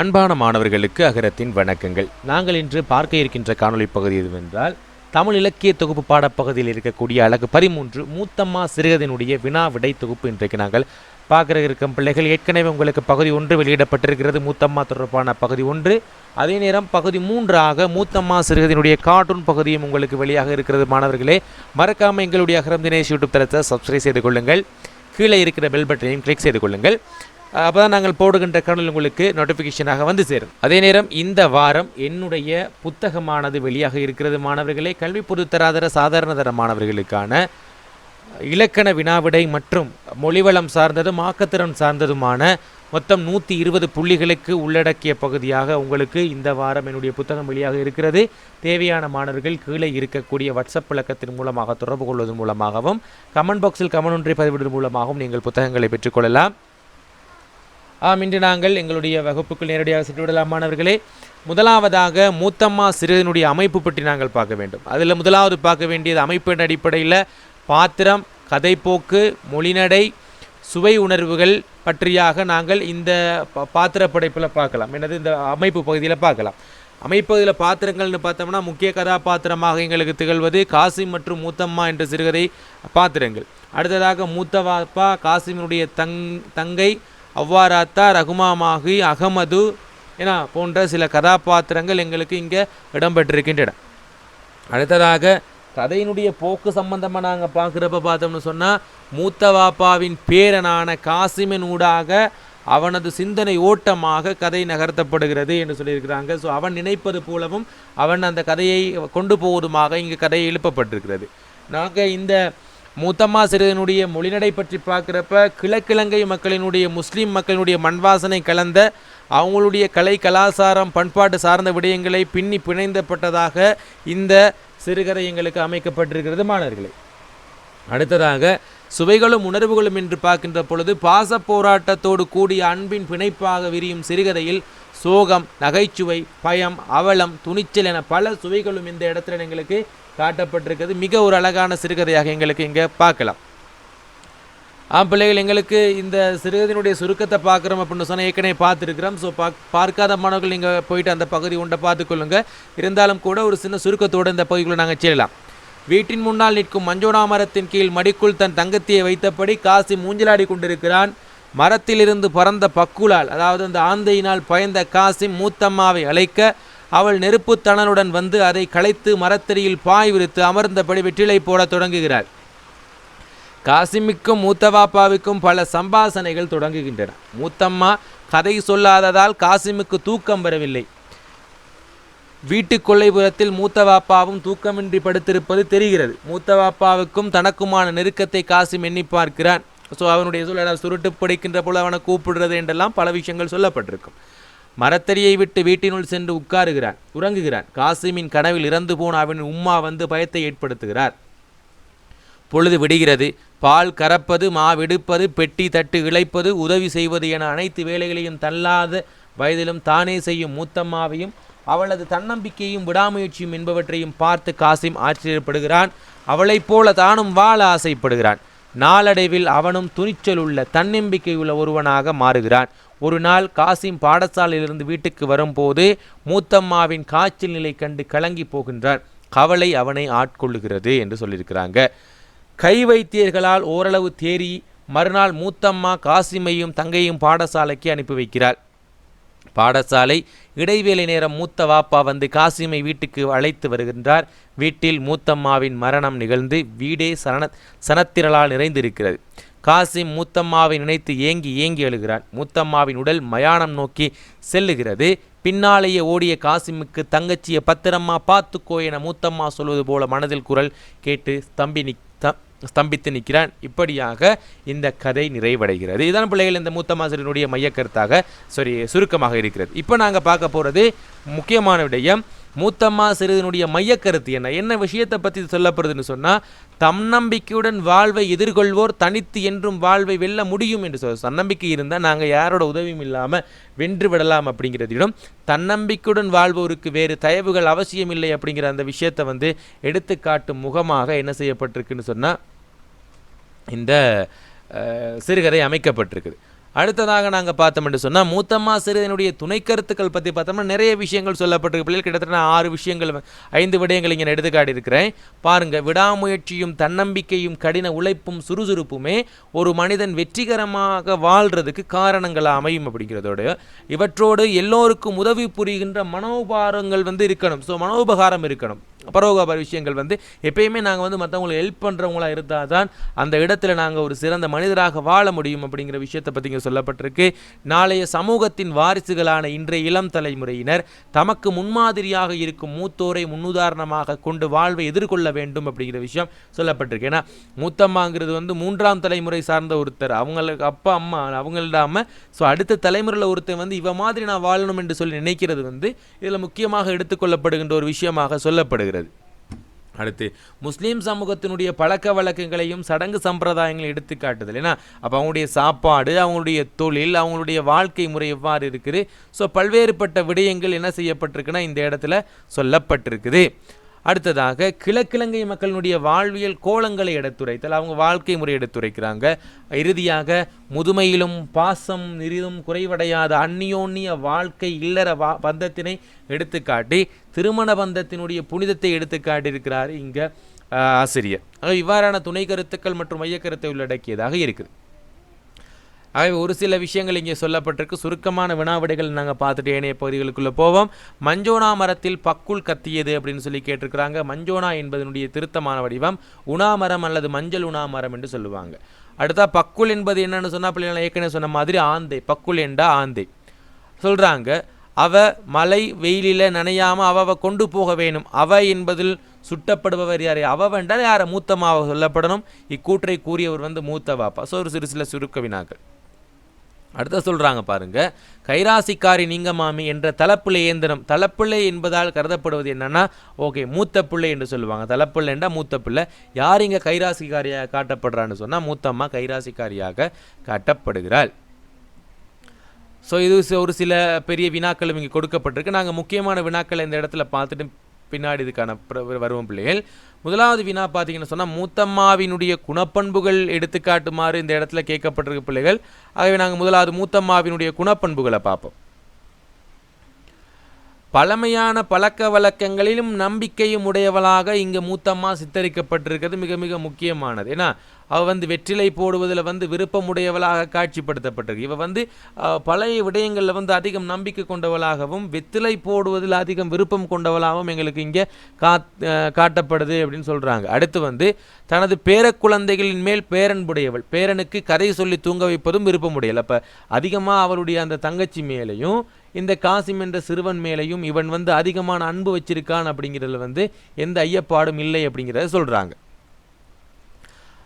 அன்பான மாணவர்களுக்கு அகரத்தின் வணக்கங்கள். நாங்கள் இன்று பார்க்க இருக்கின்ற காணொலி பகுதி எதுவென்றால் தமிழ் இலக்கிய தொகுப்பு பாடப்பகுதியில் இருக்கக்கூடிய அழகு பதிமூன்று மூத்தம்மா சிறுகதினுடைய வினா விடை தொகுப்பு இன்றைக்கு நாங்கள் பார்க்க இருக்கும் பிள்ளைகள் ஏற்கனவே உங்களுக்கு பகுதி ஒன்று வெளியிடப்பட்டிருக்கிறது மூத்தம்மா தொடர்பான பகுதி ஒன்று. அதே நேரம் பகுதி மூன்றாக மூத்தம்மா சிறுகதினுடைய கார்ட்டூன் பகுதியும் உங்களுக்கு வெளியாக இருக்கிறது மாணவர்களே. மறக்காமல் எங்களுடைய அகரம் தினேஷ் யூடியூப் தளத்தை சப்ஸ்கிரைப் செய்து கொள்ளுங்கள். கீழே இருக்கிற பெல் பட்டனையும் கிளிக் செய்து கொள்ளுங்கள். அப்போ தான் நாங்கள் போடுகின்ற கணல் உங்களுக்கு நோட்டிஃபிகேஷனாக வந்து சேரும். அதே நேரம் இந்த வாரம் என்னுடைய புத்தகமானது வெளியாக இருக்கிறது மாணவர்களே. கல்வி பொதுத்தராதர சாதாரண தர மாணவர்களுக்கான இலக்கண வினாவிடை மற்றும் மொழிவளம் சார்ந்ததும் ஆக்கத்திறன் சார்ந்ததுமான மொத்தம் நூற்றி இருபது புள்ளிகளுக்கு உள்ளடக்கிய பகுதியாக உங்களுக்கு இந்த வாரம் என்னுடைய புத்தகம் வெளியாக இருக்கிறது. தேவையான மாணவர்கள் கீழே இருக்கக்கூடிய வாட்ஸ்அப் இலக்கத்தின் மூலமாக தொடர்பு கொள்வதன் மூலமாகவும் கமெண்ட் பாக்ஸில் கமெண்ட் ஒன்றை பதிவிடுவதன் மூலமாகவும் நீங்கள் புத்தகங்களை பெற்றுக்கொள்ளலாம் ஆம் இன்று நாங்கள் எங்களுடைய வகுப்புக்குள் நேரடியாக சென்று விடலாம் மாணவர்களே. முதலாவதாக மூத்தம்மா சிறுவனுடைய அமைப்பு பற்றி நாங்கள் பார்க்க வேண்டும். அதில் முதலாவது பார்க்க வேண்டியது அமைப்பின் அடிப்படையில் பாத்திரம் கதைப்போக்கு மொழிநடை சுவை உணர்வுகள் பற்றியாக நாங்கள் இந்த பாத்திர படைப்பில் பார்க்கலாம். எனது இந்த அமைப்பு பகுதியில் பார்க்கலாம். அமைப்பகுதியில் பாத்திரங்கள்னு பார்த்தோம்னா முக்கிய கதாபாத்திரமாக எங்களுக்கு திகழ்வது காசிம் மற்றும் மூத்தம்மா என்ற சிறுகதை பாத்திரங்கள். அடுத்ததாக மூத்தவாப்பா காசிமினுடைய தங் தங்கை அவ்வாறாத்தா ரகுமாமாகி அகமது என போன்ற சில கதாபாத்திரங்கள் எங்களுக்கு இங்கே இடம்பெற்றிருக்கின்றன. அடுத்ததாக கதையினுடைய போக்கு சம்பந்தமாக நாங்கள் பார்க்குறப்ப பார்த்தோம்னு சொன்னால் மூத்த வாப்பாவின் பேரனான காசிமின் ஊடாக அவனது சிந்தனை ஓட்டமாக கதை நகர்த்தப்படுகிறது என்று சொல்லியிருக்கிறாங்க. ஸோ அவன் நினைப்பது போலவும் அவன் அந்த கதையை கொண்டு போவதுமாக இங்கு கதை எழுப்பப்பட்டிருக்கிறது. நாங்கள் இந்த மூத்தம்மா சிறுவனுடைய மொழிநடை பற்றி பார்க்குறப்ப கிழக்கிழங்கை மக்களினுடைய முஸ்லீம் மக்களினுடைய மண்வாசனை கலந்த அவங்களுடைய கலை கலாச்சாரம் பண்பாட்டு சார்ந்த விடயங்களை பின்னி பிணைந்தப்பட்டதாக இந்த சிறுகதை எங்களுக்கு அமைக்கப்பட்டிருக்கிறது மாணவர்களே. அடுத்ததாக சுவைகளும் உணர்வுகளும் என்று பார்க்கின்ற பொழுது பாச போராட்டத்தோடு கூடிய அன்பின் பிணைப்பாக விரியும் சிறுகதையில் சோகம் நகைச்சுவை பயம் அவலம் துணிச்சல் என பல சுவைகளும் இந்த இடத்துல எங்களுக்கு காட்டப்பட்டிருக்கிறது. மிக ஒரு அழகான சிறுகதையாக எங்களுக்கு இங்கே பார்க்கலாம். ஆம் பிள்ளைகள் எங்களுக்கு இந்த சிறுகதையினுடைய சுருக்கத்தை பார்க்குறோம் அப்படின்னு சொன்னால் ஏற்கனவே பார்த்துருக்குறோம். ஸோ பா பார்க்காத மாணவர்கள் நீங்கள் போயிட்டு அந்த பகுதி உண்டை பார்த்துக்கொள்ளுங்க இருந்தாலும் கூட ஒரு சின்ன சுருக்கத்தோடு இந்த பகுதிக்குள்ளே நாங்கள் செல்லலாம் வீட்டின் முன்னால் நிற்கும் மஞ்சோனா மரத்தின் கீழ் மடிக்குள் தன் தங்கத்தியை வைத்தபடி காசி மூஞ்சலாடி கொண்டிருக்கிறான். மரத்திலிருந்து பறந்த பக்குலால் அதாவது அந்த ஆந்தையினால் பயந்த காசி மூத்தம்மாவை அழைக்க அவள் நெருப்புத்தணலுடன் வந்து அதை களைத்து மரத்தடியில் பாய் விரித்து அமர்ந்தபடி வெற்றிலை போடத் தொடங்குகிறாள். காசிமிக்கும் மூத்தவாப்பாவுக்கும் பல சம்பாசனைகள் தொடங்குகின்றன. மூத்தம்மா கதை சொல்லாததால் காசிமுக்கு தூக்கம் வரவில்லை. வீட்டு கொள்ளைபுரத்தில் மூத்தவாப்பாவும் தூக்கமின்றி படுத்திருப்பது தெரிகிறது. மூத்தவாப்பாவுக்கும் தனக்குமான நெருக்கத்தை காசிம் எண்ணி பார்க்கிறான். ஸோ அவனுடைய சொல்ல சுருட்டு பிடிக்கின்ற போல அவனை கூப்பிடுறது என்றெல்லாம் பல விஷயங்கள் சொல்லப்பட்டிருக்கும். மரத்தறியை விட்டு வீட்டினுள் சென்று உட்காருகிறான் உறங்குகிறான். காசிமின் கனவில் இறந்து போன அவன் உம்மா வந்து பயத்தை ஏற்படுத்துகிறார். பொழுது விடுகிறது. பால் கறப்பது மாவெடுப்பது பெட்டி தட்டு இழைப்பது உதவி செய்வது என அனைத்து வேலைகளையும் தள்ளாத வயதிலும் தானே செய்யும் மூத்தம்மாவையும் அவளது தன்னம்பிக்கையும் விடாமுயற்சியும் என்பவற்றையும் பார்த்து காசிம் ஆச்சரியப்படுகிறான். அவளைப் போல தானும் வாழ ஆசைப்படுகிறான். நாளடைவில் அவனும் துணிச்சல் உள்ள தன்னம்பிக்கையுள்ள ஒருவனாக மாறுகிறான். ஒரு நாள் காசிம் பாடசாலையிலிருந்து வீட்டுக்கு வரும்போது மூத்தம்மாவின் காய்ச்சல் நிலை கண்டு கலங்கி போகின்றார். கவலை அவனை ஆட்கொள்ளுகிறது என்று சொல்லியிருக்கிறாங்க. கை வைத்தியர்களால் ஓரளவு தேறி மறுநாள் மூத்தம்மா காசிமையும் தங்கையும் பாடசாலைக்கு அனுப்பி வைக்கிறார். பாடசாலை இடைவேளை நேரம் மூத்த வாப்பா வந்து காசிமை வீட்டுக்கு அழைத்து வருகின்றார். வீட்டில் மூத்தம்மாவின் மரணம் நிகழ்ந்து வீடே சரண சனத்திரளால் நிறைந்திருக்கிறது. காசிம் மூத்தம்மாவை நினைத்து ஏங்கி ஏங்கி எழுகிறான். மூத்தம்மாவின் உடல் மயானம் நோக்கி செல்லுகிறது. பின்னாலேயே ஓடிய காசிமுக்கு தங்கச்சியை பத்திரம்மா பார்த்துக்கோ என மூத்தம்மா சொல்வது போல மனதில் குரல் கேட்டு ஸ்தம்பி நிக் ஸ்தம்பித்து நிற்கிறான். இப்படியாக இந்த கதை நிறைவடைகிறது. இதான் பிள்ளைகள் இந்த மூத்தமாசிரியனுடைய மையக்கருத்தாக சாரி சுருக்கமாக இருக்கிறது. இப்போ நாங்கள் பார்க்க போகிறது முக்கியமான விடயம் மூத்தம்மா சிறிதனுடைய மையக்கருத்து என்ன? என்ன விஷயத்தை பற்றி சொல்லப்படுதுன்னு சொன்னால் தன்னம்பிக்கையுடன் வாழ்வை எதிர்கொள்வோர் தனித்து என்றும் வாழ்வை வெல்ல முடியும் என்று சொல்ல தன்னம்பிக்கை இருந்தால் நாங்கள் யாரோட உதவியும் இல்லாமல் வென்று விடலாம் அப்படிங்கிறதிலும் தன்னம்பிக்கையுடன் வாழ்வோருக்கு வேறு தயவுகள் அவசியமில்லை அப்படிங்கிற அந்த விஷயத்தை வந்து எடுத்துக்காட்டும் முகமாக என்ன செய்யப்பட்டிருக்குன்னு சொன்னால் இந்த சிறுகதை அமைக்கப்பட்டிருக்குது. அடுத்ததாக நாங்கள் பார்த்தோம் என்று சொன்னால் மூத்தம்மா சிறுதனுடைய துணை கருத்துக்கள் பற்றி பார்த்தோம்னா நிறைய விஷயங்கள் சொல்லப்பட்டிருக்கு. பிள்ளைகள் கிட்டத்தட்ட ஆறு விஷயங்கள் ஐந்து விடயங்கள் இங்கே எடுத்துக்காட்டி இருக்கிறேன் பாருங்கள் விடாமுயற்சியும் தன்னம்பிக்கையும் கடின உழைப்பும் சுறுசுறுப்புமே ஒரு மனிதன் வெற்றிகரமாக வாழ்றதுக்கு காரணங்களாக அமையும் அப்படிங்கிறதோடு இவற்றோடு எல்லோருக்கும் உதவி புரிகின்ற மனோபாரங்கள் வந்து இருக்கணும். ஸோ மனோபகாரம் இருக்கணும். பரோபகார விஷயங்கள் வந்து எப்பயுமே நாங்கள் வந்து மற்றவங்களுக்கு ஹெல்ப் பண்ணுறவங்களா இருந்தால் தான் அந்த இடத்துல நாங்கள் ஒரு சிறந்த மனிதராக வாழ முடியும் அப்படிங்கிற விஷயத்தை பற்றி இங்கே சொல்லப்பட்டிருக்கு. நாளைய சமூகத்தின் வாரிசுகளான இன்றைய இளம் தலைமுறையினர் தமக்கு முன்மாதிரியாக இருக்கும் மூத்தோரை முன்னுதாரணமாக கொண்டு வாழ்வை எதிர்கொள்ள வேண்டும் அப்படிங்கிற விஷயம் சொல்லப்பட்டிருக்கு. ஏன்னா மூத்தம்மாங்கிறது வந்து மூன்றாம் தலைமுறை சார்ந்த ஒருத்தர். அவங்களுக்கு அப்பா அம்மா அவங்க ஸோ அடுத்த தலைமுறையில் ஒருத்தர் வந்து இவ மாதிரி நான் வாழணும் என்று சொல்லி நினைக்கிறது வந்து இதில் முக்கியமாக எடுத்துக்கொள்ளப்படுகின்ற ஒரு விஷயமாக சொல்லப்படுகிறது. அடுத்து முஸ்லீம் சமூகத்தினுடைய பழக்க வழக்கங்களையும் சடங்கு சம்பிரதாயங்களையும் எடுத்து காட்டுதல் ஏன்னா அப்போ அவங்களுடைய சாப்பாடு அவங்களுடைய தொழில் அவங்களுடைய வாழ்க்கை முறை எவ்வாறு இருக்குது? ஸோ பல்வேறுபட்ட விடயங்கள் என்ன செய்யப்பட்டிருக்குன்னா இந்த இடத்துல சொல்லப்பட்டிருக்குது. அடுத்ததாக கிழக்கிழங்கை மக்களினுடைய வாழ்வியல் கோலங்களை எடுத்துரைத்தல். அவங்க வாழ்க்கை முறை எடுத்துரைக்கிறாங்க. இறுதியாக முதுமையிலும் பாசம் நிறிதும் குறைவடையாத அந்நியோன்னிய வாழ்க்கை இல்லற வா பந்தத்தினை எடுத்துக்காட்டி திருமண பந்தத்தினுடைய புனிதத்தை எடுத்துக்காட்டியிருக்கிறார் இங்கே ஆசிரியர். ஆக இவ்வாறான துணை கருத்துக்கள் மற்றும் மையக்கருத்தை உள்ளடக்கியதாக இருக்குது. ஆகவே ஒரு சில விஷயங்கள் இங்கே சொல்லப்பட்டிருக்கு. சுருக்கமான வினாவிடைகள் நாங்கள் பார்த்துட்டு ஏனைய பகுதிகளுக்குள்ளே போவோம். மஞ்சோனா மரத்தில் பக்குள் கத்தியது அப்படின்னு சொல்லி கேட்டிருக்கிறாங்க. மஞ்சோனா என்பதனுடைய திருத்தமான வடிவம் உணாமரம் அல்லது மஞ்சள் உணாமரம் என்று சொல்லுவாங்க. அடுத்தா பக்குள் என்பது என்னன்னு சொன்னால் பிள்ளைகள் ஏற்கனவே சொன்ன மாதிரி ஆந்தை. பக்குள் என்றா ஆந்தை. சொல்கிறாங்க அவ மலை வெயிலில் நனையாமல் அவ கொண்டு போக வேணும். அவ என்பதில் சுட்டப்படுபவர் யார்? அவ வேண்டாம் யாரை? மூத்தமாவ சொல்லப்படணும். இக்கூற்றை கூறியவர் வந்து மூத்தவாப்பா. ஸோ ஒரு சிறு சில சுருக்க வினாக்கள். அடுத்த சொல்கிறாங்க பாருங்க. கைராசிக்காரி நீங்க மாமி என்ற தலப்பிள்ளை இயந்திரம். தலப்பிள்ளை என்பதால் கருதப்படுவது என்னன்னா ஓகே மூத்த பிள்ளை என்று சொல்லுவாங்க. தலப்பிள்ளைண்டா என்றால் மூத்த பிள்ளை. யார் இங்கே கைராசிக்காரியாக காட்டப்படுறான்னு சொன்னால் மூத்தம்மா கைராசிக்காரியாக காட்டப்படுகிறாள். ஸோ இது ஒரு சில பெரிய வினாக்களும் இங்கே கொடுக்கப்பட்டிருக்கு. நாங்கள் முக்கியமான வினாக்களை இந்த இடத்துல பார்த்துட்டு பின்னாடி இதுக்கான வருவோம் பிள்ளைகள். முதலாவது வினா பார்த்தீங்கன்னு சொன்னால் மூத்தம்மாவினுடைய குணப்பண்புகள் எடுத்துக்காட்டுமாறு இந்த இடத்துல கேட்கப்பட்டிருக்க பிள்ளைகள். ஆகவே நாங்கள் முதலாவது மூத்தம்மாவினுடைய குணப்பண்புகளை பார்ப்போம். பழமையான பழக்க வழக்கங்களிலும் நம்பிக்கையும் உடையவளாக இங்கே மூத்தம்மா சித்தரிக்கப்பட்டிருக்கிறது. மிக மிக முக்கியமானது. ஏன்னா அவள் வந்து வெற்றிலை போடுவதில் வந்து விருப்பமுடையவளாக காட்சிப்படுத்தப்பட்டிருக்கு. இவள் வந்து பழைய விடயங்களில் வந்து அதிகம் நம்பிக்கை கொண்டவளாகவும் வெற்றிலை போடுவதில் அதிகம் விருப்பம் கொண்டவளாகவும் எங்களுக்கு இங்கே காத் காட்டப்படுது அப்படின்னு சொல்கிறாங்க அடுத்து வந்து தனது பேரக்குழந்தைகளின் மேல் பேரன்புடையவள். பேரனுக்கு கதை சொல்லி தூங்க வைப்பதும் விருப்பமுடையவள் அப்போ அதிகமாக அவளுடைய அந்த தங்கச்சி மேலேயும் இந்த காசிம் என்ற சிறுவன் மேலேயும் இவன் வந்து அதிகமான அன்பு வச்சிருக்கான் அப்படிங்கிறதுல வந்து எந்த ஐயப்பாடும் இல்லை அப்படிங்கிறத சொல்கிறாங்க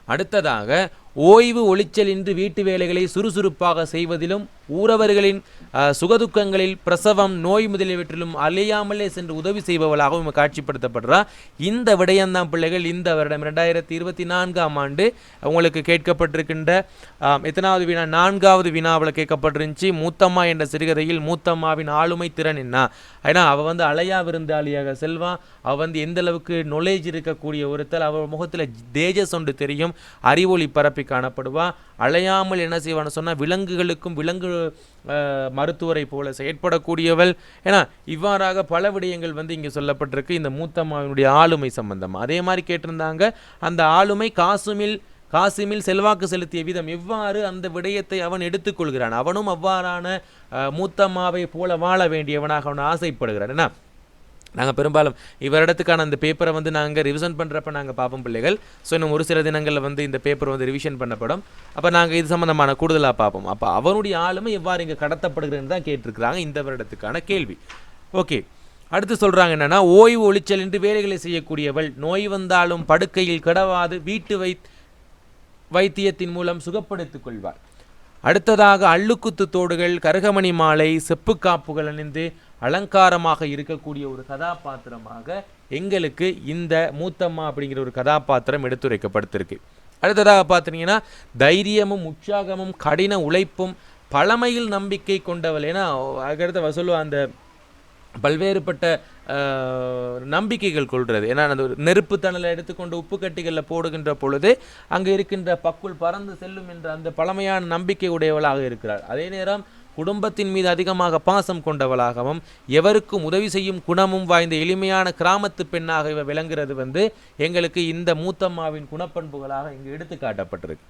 அடுத்ததாக ஓய்வு ஒளிச்சலின்றி வீட்டு வேலைகளை சுறுசுறுப்பாக செய்வதிலும் ஊரவர்களின் சுகதுக்கங்களில் பிரசவம் நோய் முதலியவற்றிலும் அலையாமலே சென்று உதவி செய்பவளாகவும் காட்சிப்படுத்தப்படுறார் இந்த விடயம்தான் பிள்ளைகள் இந்த வருடம் ரெண்டாயிரத்தி இருபத்தி நான்காம் ஆண்டு உங்களுக்கு கேட்கப்பட்டிருக்கின்ற எத்தனாவது வினா நான்காவது வினாவில் கேட்கப்பட்டிருந்துச்சு மூத்தம்மா என்ற சிறுகதையில் மூத்தம்மாவின் ஆளுமை திறன் என்ன? ஏன்னா அவள் வந்து அலையா விருந்தாளியாக செல்வா அவள் வந்து எந்த அளவுக்கு நொலேஜ் இருக்கக்கூடிய ஒருத்தல் அவள் முகத்தில் தேஜஸ் ஒன்று தெரியும் அறிவொளி பரப்பி காணப்படுவா? அலையாமல் என்ன செய்வான்னு சொன்னால் விலங்குகளுக்கும் விலங்கு மருத்துவரை போல செயற்படக்கூடியவள். ஏன்னா இவ்வாறாக பல விடயங்கள் வந்து இங்கே சொல்லப்பட்டிருக்கு. இந்த மூத்தம்மாவினுடைய ஆளுமை சம்பந்தம். அதே மாதிரி கேட்டிருந்தாங்க. அந்த ஆளுமை காசுமில் காசிமில் செல்வாக்கு செலுத்திய விதம் எவ்வாறு அந்த விடயத்தை அவன் எடுத்துக்கொள்கிறான்? அவனும் அவ்வாறான மூத்தம்மாவை போல வாழ வேண்டியவனாக அவன் ஆசைப்படுகிறான். என்ன நாங்கள் பெரும்பாலும் இவரிடத்துக்கான அந்த பேப்பரை வந்து நாங்கள் ரிவிஷன் பண்ணுறப்ப நாங்கள் பார்ப்போம் பிள்ளைகள். ஸோ இன்னும் ஒரு சில தினங்களில் வந்து இந்த பேப்பர் வந்து ரிவிஷன் பண்ணப்படும். அப்போ நாங்கள் இது சம்மந்தமான கூடுதலாக பார்ப்போம். அப்போ அவனுடைய ஆளுமை எவ்வாறு இங்கே கடத்தப்படுகிறதுன்னு தான் கேட்டிருக்கிறாங்க இந்த வருடத்துக்கான கேள்வி. ஓகே அடுத்து சொல்கிறாங்க என்னென்னா ஓய்வு ஒளிச்சல் என்று வேலைகளை செய்யக்கூடியவள் நோய் வந்தாலும் படுக்கையில் கிடவாது வீட்டு வை வைத்தியத்தின் மூலம் சுகப்படுத்திக் கொள்வார் அடுத்ததாக அள்ளுக்குத்து தோடுகள் கருகமணி மாலை செப்பு காப்புகள் அணிந்து அலங்காரமாக இருக்கக்கூடிய ஒரு கதாபாத்திரமாக எங்களுக்கு இந்த மூத்தம்மா அப்படிங்கிற ஒரு கதாபாத்திரம் எடுத்துரைக்கப்படுத்திருக்கு அடுத்ததாக பார்த்தீங்கன்னா தைரியமும் உற்சாகமும் கடின உழைப்பும் பழமையில் நம்பிக்கை கொண்டவள். ஏன்னா அதுக்கடுத்த அவ அந்த பல்வேறுபட்ட நம்பிக்கைகள் கொள்கிறது ஏன்னா அந்த ஒரு நெருப்பு தணலை எடுத்துக்கொண்டு உப்பு கட்டிகளில் போடுகின்ற பொழுது அங்கே இருக்கின்ற பக்குள் பறந்து செல்லும் என்ற அந்த பழமையான நம்பிக்கை உடையவளாக இருக்கிறார் அதே நேரம் குடும்பத்தின் மீது அதிகமாக பாசம் கொண்டவளாகவும் எவருக்கும் உதவி செய்யும் குணமும் வாய்ந்த எளிமையான கிராமத்து பெண்ணாக இவ விளங்குறது வந்து எங்களுக்கு இந்த மூத்தம்மாவின் குணப்பண்புகளாக இங்கு எடுத்து காட்டப்பட்டிருக்கு.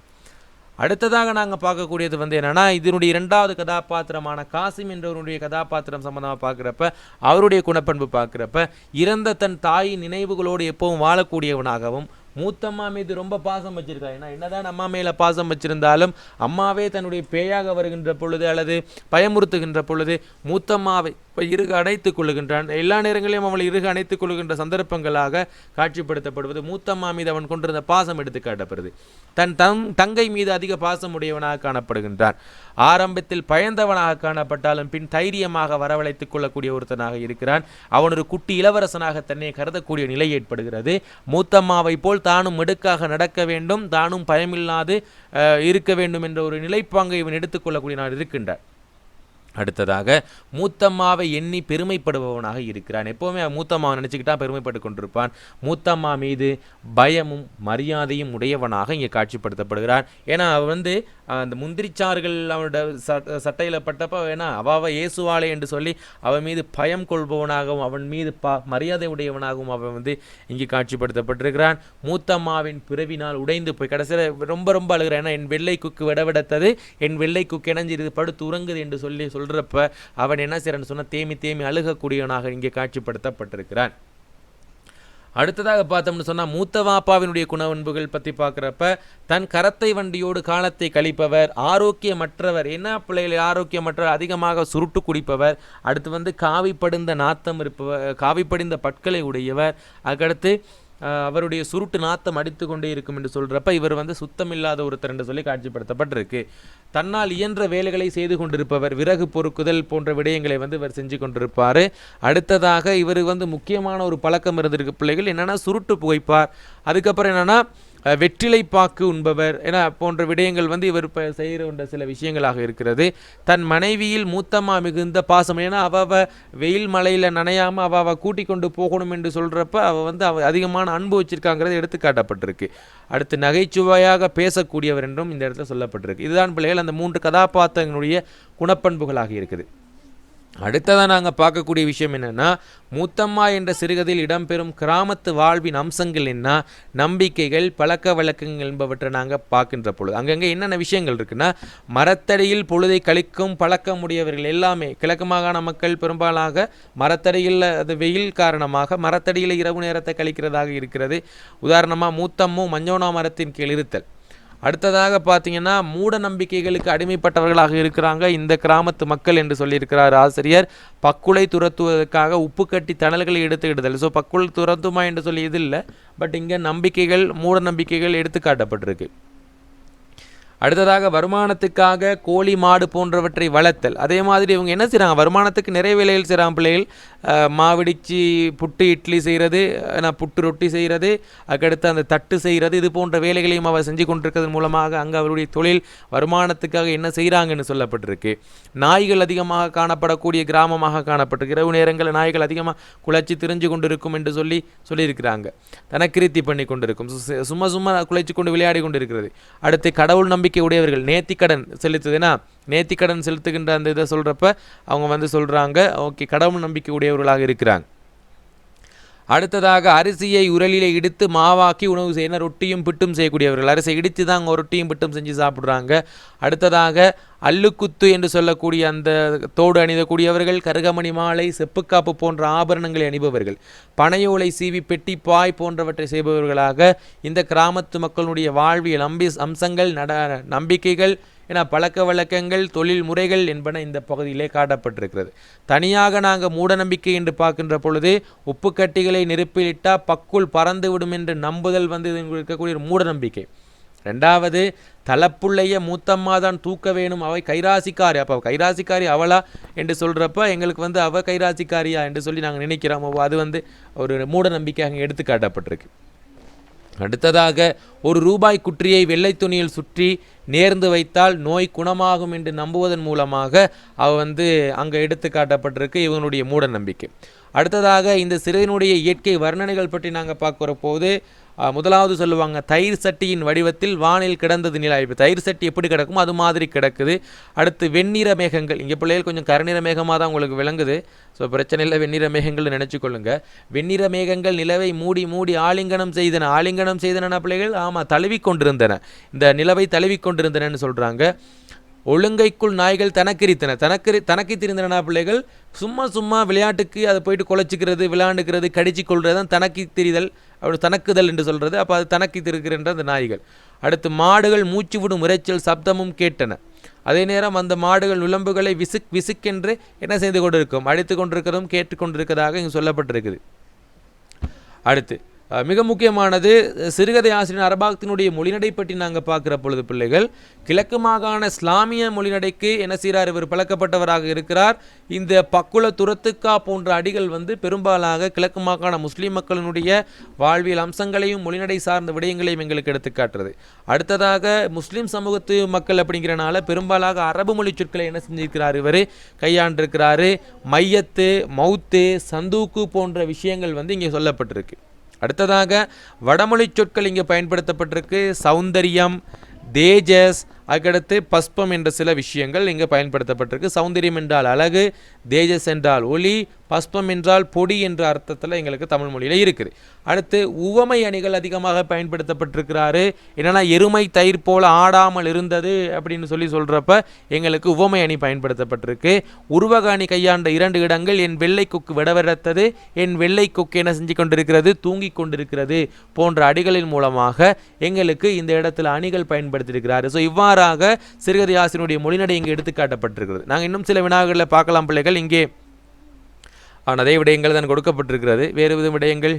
அடுத்ததாக நாங்கள் பார்க்கக்கூடியது வந்து என்னன்னா இதனுடைய இரண்டாவது கதாபாத்திரமான காசிம் என்றவருடைய கதாபாத்திரம் சம்பந்தமாக பார்க்குறப்ப அவருடைய குணப்பண்பு பார்க்குறப்ப இறந்த தன் தாயின் நினைவுகளோடு எப்பவும் வாழக்கூடியவனாகவும் மூத்தம்மா மீது ரொம்ப பாசம் வச்சிருக்கான் ஏன்னா என்னதான் அம்மா மேல பாசம் வச்சிருந்தாலும் அம்மாவே தன்னுடைய பேயாக வருகின்ற பொழுது அல்லது பயமுறுத்துகின்ற பொழுது மூத்தம்மாவை இப்போ இருக அணைத்துக் கொள்ளுகின்றான். எல்லா நேரங்களிலும் அவளை இறுக அணைத்துக் கொள்ளுகின்ற சந்தர்ப்பங்களாக காட்சிப்படுத்தப்படுவது மூத்தம்மா மீது அவன் கொண்டிருந்த பாசம் எடுத்து காட்டப்படுது. தன் தங் தங்கை மீது அதிக பாசம் உடையவனாக காணப்படுகின்றான். ஆரம்பத்தில் பயந்தவனாக காணப்பட்டாலும் பின் தைரியமாக வரவழைத்துக் கொள்ளக்கூடிய ஒருத்தனாக இருக்கிறான். அவன் ஒரு குட்டி இளவரசனாக தன்னை கருதக்கூடிய நிலை ஏற்படுகிறது. மூத்தம்மாவை போல் தானும் மெடுக்காக நடக்க வேண்டும் தானும் பயமில்லாது இருக்க வேண்டும் என்ற ஒரு நிலைப்பாங்கை இவன் எடுத்துக்கொள்ளக்கூடிய நான் இருக்கின்ற அடுத்ததாக மூத்தம்மாவை எண்ணி பெருமைப்படுபவனாக இருக்கிறான். எப்போவுமே அவன் மூத்தம்மாவை நினச்சிக்கிட்டா பெருமைப்பட்டு கொண்டிருப்பான். மூத்தம்மா மீது பயமும் மரியாதையும் உடையவனாக இங்கே காட்சிப்படுத்தப்படுகிறான். ஏன்னா அவன் வந்து அந்த முந்திரிச்சாறுகள் அவனோட ச சட்டையில் பட்டப்போ வேணா அவாவை ஏசுவாளே என்று சொல்லி அவன் மீது பயம் கொள்பவனாகவும் அவன் மீது ப மரியாதை உடையவனாகவும் அவன் வந்து இங்கே காட்சிப்படுத்தப்பட்டிருக்கிறான். மூத்தம்மாவின் பிறவினால் உடைந்து போய் கடைசியில் ரொம்ப ரொம்ப அழுகிறான். ஏன்னா என் வெள்ளை குக்கு விடவிடத்தது என் வெள்ளை குக்கு இணைஞ்சிருது படுத்து உறங்குது என்று சொல்லி சொல்கிறப்ப அவன் என்ன செய்யறான்னு சொன்னால் தேமி தேமி அழுகக்கூடியவனாக இங்கே காட்சிப்படுத்தப்பட்டிருக்கிறான். அடுத்ததாக பார்த்தோம்னு சொன்னால் மூத்த வாப்பாவினுடைய குணவன்புகள் பற்றி பார்க்குறப்ப தன் கரத்தை வண்டியோடு காலத்தை கழிப்பவர் ஆரோக்கியமற்றவர். என்ன பிள்ளைகள் ஆரோக்கியமற்றவர் அதிகமாக சுருட்டு குடிப்பவர். அடுத்து வந்து காவி படிந்த நாத்தம் இருப்பவர் காவிப்படிந்த பட்களை பற்களை உடையவர். அதுக்கடுத்து அவருடைய சுருட்டு நாத்தம் அடித்து கொண்டே இருக்கும் என்று சொல்கிறப்ப இவர் வந்து சுத்தமில்லாத ஒருத்தர் என்று சொல்லி காட்சிப்படுத்தப்பட்டிருக்கு. தன்னால் இயன்ற வேலைகளை செய்து கொண்டிருப்பவர் விறகு பொறுக்குதல் போன்ற விடயங்களை வந்து இவர் செஞ்சு கொண்டிருப்பார். அடுத்ததாக இவர் வந்து முக்கியமான ஒரு பழக்கம் இருந்திருக்கு. பிள்ளைகள் என்னென்னா சுருட்டு புகைப்பார். அதுக்கப்புறம் என்னென்னா வெற்றிலை பாக்கு உண்பவர் என போன்ற விடயங்கள் வந்து இவர் இப்போ செய்கிற சில விஷயங்களாக இருக்கிறது. தன் மனைவியில் மூத்தம்மா மிகுந்த பாசம். ஏன்னா அவ வெயில் மழையில் நனையாம அவ அவ கூட்டி கொண்டு போகணும் என்று சொல்கிறப்ப அவ வந்து அவ அதிகமான அன்பு வச்சிருக்காங்கிறது எடுத்து காட்டப்பட்டிருக்கு. அடுத்து நகைச்சுவையாக பேசக்கூடியவர் என்றும் இந்த இடத்துல சொல்லப்பட்டிருக்கு. இதுதான் பிள்ளைகள் அந்த மூன்று கதாபாத்திரங்களுடைய குணப்பண்புகளாக இருக்குது. அடுத்ததாக நாங்கள் பார்க்கக்கூடிய விஷயம் என்னென்னா மூத்தம்மா என்ற சிறுகதையில் இடம்பெறும் கிராமத்து வாழ்வின் அம்சங்கள் என்ன நம்பிக்கைகள் பழக்க வழக்கங்கள் என்பவற்றை நாங்கள் பார்க்கின்ற பொழுது அங்கங்கே என்னென்ன விஷயங்கள் இருக்குன்னா மரத்தடியில் பொழுதை கழிக்கும் பழக்கமுடையவர்கள் எல்லாமே கிழக்கு மாகாண மக்கள் பெரும்பாலாக மரத்தடியில் அது வெயில் காரணமாக மரத்தடியில் இரவு நேரத்தை கழிக்கிறதாக இருக்கிறது. உதாரணமாக மூத்தம்மு மஞ்சோனா மரத்தின் கீழ் இருத்தல். அடுத்ததாக பார்த்தீங்கன்னா மூட நம்பிக்கைகளுக்கு அடிமைப்பட்டவர்களாக இருக்கிறாங்க இந்த கிராமத்து மக்கள் என்று சொல்லியிருக்கிறார் ஆசிரியர். பக்குளை துரத்துவதற்காக உப்பு கட்டி தணல்களை எடுத்துக்கிடுதல் ஸோ பக்குள் துரத்துமா என்று சொல்லி இது இல்லை. பட் இங்கே நம்பிக்கைகள் மூட நம்பிக்கைகள் எடுத்து காட்டப்பட்டிருக்கு அடுத்ததாக வருமானத்துக்காக கோழி மாடு போன்றவற்றை வளர்த்தல். அதே மாதிரி இவங்க என்ன செய்கிறாங்க வருமானத்துக்கு நிறைய வேலைகள் செய்கிறாங்க பிள்ளைகள். மாவிடிச்சு புட்டு இட்லி செய்கிறது நான் புட்டு ரொட்டி செய்கிறது அதுக்கடுத்து அந்த தட்டு செய்கிறது இது போன்ற வேலைகளையும் அவர் செஞ்சு கொண்டிருக்கிறது மூலமாக அங்கே அவருடைய தொழில் வருமானத்துக்காக என்ன செய்கிறாங்கன்னு சொல்லப்பட்டிருக்கு. நாய்கள் அதிகமாக காணப்படக்கூடிய கிராமமாக காணப்பட்டிருக்கு. இரவு நேரங்களில் நாய்கள் அதிகமாக குலைச்சி திரிஞ்சு கொண்டிருக்கும் என்று சொல்லி சொல்லியிருக்கிறாங்க. தனக்கிருத்தி பண்ணி கொண்டிருக்கும். சு- சும்மா சும்மா குலைச்சு கொண்டு விளையாடி கொண்டிருக்கிறது. அடுத்து கடவுள் நம்பிக்கை உடையவர்கள் நேர்த்திக்கடன் செலுத்துதுன்னா நேர்த்திக்கடன் செலுத்துகின்ற அந்த இதை சொல்கிறப்ப அவங்க வந்து சொல்கிறாங்க ஓகே கடவுள் நம்பிக்கை உடையவர்களாக இருக்கிறாங்க. அடுத்ததாக அரிசியை உரலிலே இடித்து மாவாக்கி உணவு செய்யணும் ரொட்டியும் பிட்டும் செய்யக்கூடியவர்கள். அரிசியை இடித்து தான் அவங்க ரொட்டியும் பிட்டும் செஞ்சு சாப்பிட்றாங்க. அடுத்ததாக அல்லுக்குத்து என்று சொல்லக்கூடிய அந்த தோடு அணிதக்கூடியவர்கள் கருகமணி மாலை செப்புக்காப்பு போன்ற ஆபரணங்களை அணிபவர்கள் பனையோலை சீவி பெட்டி பாய் போன்றவற்றை செய்பவர்களாக இந்த கிராமத்து மக்களுடைய வாழ்வியல் அம்பி அம்சங்கள் நட நம்பிக்கைகள் என பழக்க வழக்கங்கள் தொழில் முறைகள் என்பன இந்த பகுதியிலே காட்டப்பட்டிருக்கிறது. தனியாக நாங்கள் மூடநம்பிக்கை என்று பார்க்கின்ற பொழுது உப்புக்கட்டிகளை நெருப்பிலிட்டால் பக்குள் பறந்து விடும் என்று நம்புதல் வந்து இருக்கக்கூடிய ஒரு மூடநம்பிக்கை. ரெண்டாவது தலப்புள்ளைய மூத்தம்மா தான் தூக்க வேணும். அவை கைராசிக்காரி. அப்போ கைராசிக்காரி அவளா என்று சொல்கிறப்ப எங்களுக்கு வந்து அவ கைராசிக்காரியா என்று சொல்லி நாங்கள் நினைக்கிறோம் அது வந்து ஒரு மூட நம்பிக்கை அங்கே எடுத்து காட்டப்பட்டிருக்கு அடுத்ததாக ஒரு ரூபாய் குற்றியை வெள்ளை துணியில் சுற்றி நேர்ந்து வைத்தால் நோய் குணமாகும் என்று நம்புவதன் மூலமாக அவ வந்து அங்கே எடுத்து காட்டப்பட்டிருக்கு இவனுடைய மூட நம்பிக்கை. அடுத்ததாக இந்த சிறையினுடைய இயற்கை வர்ணனைகள் பற்றி நாங்கள் பார்க்குற போது முதலாவது சொல்லுவாங்க தயிர் சட்டியின் வடிவத்தில் வானில் கிடந்தது நிலா. இப்போ தயிர் சட்டி எப்படி கிடக்குமோ அது மாதிரி கிடக்குது. அடுத்து வெண்ணிற மேகங்கள். இங்கே பிள்ளைகள் கொஞ்சம் கருநிற மேகமாக தான் உங்களுக்கு விளங்குது. ஸோ பிரச்சனை இல்லை வெண்ணிற மேகங்கள்னு நினச்சிக்கொள்ளுங்க. வெண்ணிற மேகங்கள் நிலவை மூடி மூடி ஆலிங்கனம் செய்தன. ஆலிங்கனம் செய்தன பிள்ளைகள்? ஆமாம் தழுவி கொண்டிருந்தன இந்த நிலவை தழுவி கொண்டிருந்தனன்னு சொல்கிறாங்க ஒழுங்கைக்குள் நாய்கள் தனக்கிரித்தன. தனக்கு தனக்கு திரிந்தனா பிள்ளைகள் சும்மா சும்மா விளையாட்டுக்கு அதை போயிட்டு குலைச்சிக்கிறது விளையாண்டுக்கிறது கடிச்சு கொள்வது தான் தனக்கு திரிதல் அப்படி தனக்குதல் என்று சொல்கிறது அப்போ அது தனக்கு திருக்கின்ற அந்த நாய்கள். அடுத்து மாடுகள் மூச்சு விடும் இறைச்சல் சப்தமும் கேட்டன. அதே நேரம் அந்த மாடுகள் விளம்புகளை விசுக் விசுக்கென்று என்ன செய்து கொண்டிருக்கும்? அடித்து கொண்டிருக்கிறதும் கேட்டுக்கொண்டிருக்கிறதாக இங்கு சொல்லப்பட்டிருக்குது. அடுத்து மிக முக்கியமானது சிறுகதை ஆசிரியர் அரபாக்தினுடைய மொழிநடை பற்றி நாங்கள் பார்க்குற பொழுது பிள்ளைகள் கிழக்கு மாகாண இஸ்லாமிய மொழிநடைக்கு என்ன செய்கிறார்? இவர் பழக்கப்பட்டவராக இருக்கிறார். இந்த பக்குல துரத்துக்கா போன்ற அடிகள் வந்து பெரும்பாலாக கிழக்கு மாகாண முஸ்லீம் மக்களினுடைய வாழ்வியல் அம்சங்களையும் மொழிநடை சார்ந்த விடயங்களையும் எங்களுக்கு எடுத்துக்காட்டுறது அடுத்ததாக முஸ்லீம் சமூகத்து மக்கள் அப்படிங்கிறனால பெரும்பாலாக அரபு மொழி சொற்களை என்ன செஞ்சிருக்கிறார் இவர்? கையாண்டிருக்கிறாரு. மையத்து மௌத்து சந்தூக்கு போன்ற விஷயங்கள் வந்து இங்கே சொல்லப்பட்டிருக்கு. அடுத்ததாக வடமொழி சொற்கள் இங்கே பயன்படுத்தப்பட்டிருக்கு. சௌந்தரியம் தேஜஸ் அதுக்கடுத்து பஸ்பம் என்ற சில விஷயங்கள் இங்கே பயன்படுத்தப்பட்டிருக்கு. சௌந்தரியம் என்றால் அழகு தேஜஸ் என்றால் ஒளி பஸ்பம் என்றால் பொடி என்ற அர்த்தத்தில் எங்களுக்கு தமிழ் மொழியில் இருக்குது. அடுத்து உவமை அணிகள் அதிகமாக பயன்படுத்தப்பட்டிருக்கிறாரு. என்னன்னா எருமை தயிர் போல் ஆடாமல் இருந்தது அப்படின்னு சொல்லி சொல்கிறப்ப எங்களுக்கு உவமை அணி பயன்படுத்தப்பட்டிருக்கு. உருவக அணி கையாண்ட இரண்டு இடங்கள் என் வெள்ளை கொக்கு விடவிடத்தது என் வெள்ளை கொக்கு என்ன செஞ்சு கொண்டிருக்கிறது தூங்கி கொண்டிருக்கிறது போன்ற அடிகளின் மூலமாக எங்களுக்கு இந்த இடத்துல அணிகள் பயன்படுத்தியிருக்கிறாரு. ஸோ இவ்வாறாக சிறுகதை ஆசிரியனுடைய மொழிநடை இங்கே எடுத்துக்காட்டப்பட்டிருக்கிறது நாங்கள் இன்னும் சில வினாக்களில் பார்க்கலாம் பிள்ளைகள். இங்கே ஆனால் அதே விடயங்கள் தான் கொடுக்கப்பட்டிருக்கிறது. வேறு வித விடயங்கள்?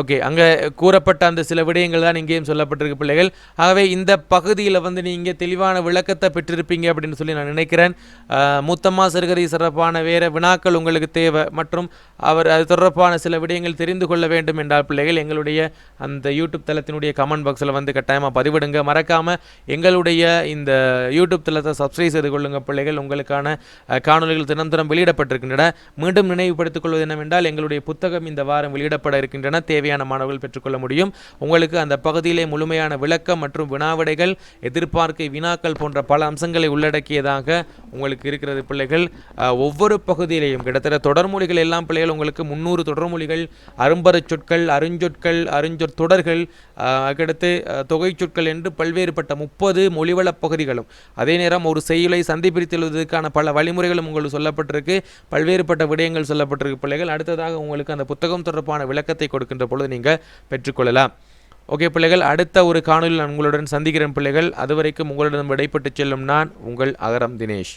ஓகே அங்கே கூறப்பட்ட அந்த சில விடயங்கள் தான் இங்கேயும் சொல்லப்பட்டிருக்கு பிள்ளைகள். ஆகவே இந்த பகுதியில் வந்து நீங்கள் தெளிவான விளக்கத்தை பெற்றிருப்பீங்க அப்படின்னு சொல்லி நான் நினைக்கிறேன். மூத்தம்மா சிறுகரி சிறப்பான வேறு வினாக்கள் உங்களுக்கு தேவை மற்றும் அவர் அது தொடர்பான சில விடயங்கள் தெரிந்து கொள்ள வேண்டும் என்றால் பிள்ளைகள் எங்களுடைய அந்த யூடியூப் தளத்தினுடைய கமெண்ட் பாக்ஸில் வந்து கட்டாயமாக பதிவிடுங்க. மறக்காமல் எங்களுடைய இந்த யூடியூப் தளத்தை சப்ஸ்கிரைப் செய்து கொள்ளுங்கள் பிள்ளைகள். உங்களுக்கான காணொலிகள் காணொளிகள் தினம் தினம் வெளியிடப்பட்டிருக்கின்றன. மீண்டும் நினைவுபடுத்திக் கொள்வது என்னவென்றால் எங்களுடைய புத்தகம் இந்த வாரம் வெளியிடப்பட இருக்கின்றன. தேவை தேவையான மாணவர்கள் பெற்றுக்கொள்ள முடியும். உங்களுக்கு அந்த பகுதியிலே முழுமையான விளக்கம் மற்றும் வினாவிடைகள் எதிர்பார்க்கை வினாக்கள் போன்ற பல அம்சங்களை உள்ளடக்கியதாக உங்களுக்கு இருக்கிறது பிள்ளைகள். ஒவ்வொரு பகுதியிலேயும் கிட்டத்தட்ட தொடர்மொழிகள் எல்லாம் பிள்ளைகள் உங்களுக்கு முந்நூறு தொடர்மொழிகள் அரும்பரச் சொற்கள் அருஞ்சொற்கள் அருஞ்சொற் தொடர்கள் அடுத்து தொகை சொற்கள் என்று பல்வேறுபட்ட முப்பது மொழிவளப் பகுதிகளும். அதே நேரம் ஒரு செய்யுளை சந்திப்பிரித்தெழுவதற்கான பல வழிமுறைகளும் உங்களுக்கு சொல்லப்பட்டிருக்கு. பல்வேறுபட்ட விடயங்கள் சொல்லப்பட்டிருக்கு பிள்ளைகள். அடுத்ததாக உங்களுக்கு அந்த புத்தகம் தொடர்பான விளக்கத்தை கொடுக்கின்ற பொழுது நீங்கள் பெற்றுக்கொள்ளலாம். ஓகே பிள்ளைகள் அடுத்த ஒரு காணொலியில் நான் உங்களுடன் சந்திக்கிறேன் பிள்ளைகள். அதுவரைக்கும் உங்களிடம் விடைபெற்று செல்லும் நான் உங்கள் அகரம் தினேஷ்.